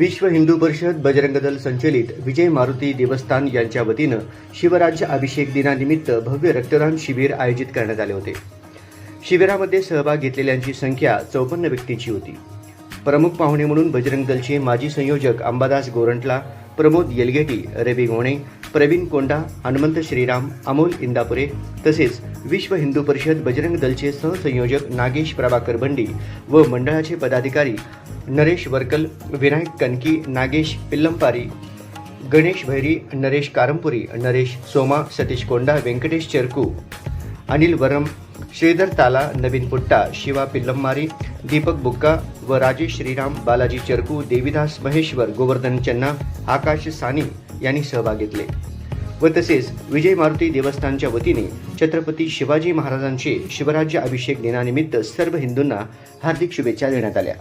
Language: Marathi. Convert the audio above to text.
विश्व हिंदू परिषद बजरंग दल संचलित विजय मारुती देवस्थान यांच्या वतीनं शिवराज्य अभिषेक दिनानिमित्त भव्य रक्तदान शिबिर आयोजित करण्यात आले होते. शिबिरामध्ये सहभाग घेतलेल्यांची संख्या चौपन्न व्यक्तींची होती. प्रमुख पाहुणे म्हणून बजरंग दलचे माजी संयोजक अंबादास गोरंटला प्रमोद येलगेटी रवी गोणे प्रवीण कोंडा हनुमंत श्रीराम अमोल इंदापुरे तसेच विश्व हिंदू परिषद बजरंग दलचे सहसंयोजक नागेश प्रभाकर बंडी व मंडळाचे पदाधिकारी नरेश वरकल विनायक कनकी नागेश पिल्लंपारी गणेश भैरी नरेश कारंपुरी नरेश सोमा सतीश कोंडा व्यंकटेश चरकू अनिल वरम श्रीधर ताला नवीन पुट्टा शिवा पिल्लम्मारी दीपक बुक्का व राजेश श्रीराम बालाजी चरकू देविदास महेश्वर गोवर्धन चन्ना आकाश सानी यांनी सहभाग घेतले. व तसेच विजय मारुती देवस्थानच्या वतीने छत्रपती शिवाजी महाराजांचे शिवराज्य अभिषेक दिनानिमित्त सर्व हिंदूंना हार्दिक शुभेच्छा देण्यात आल्या.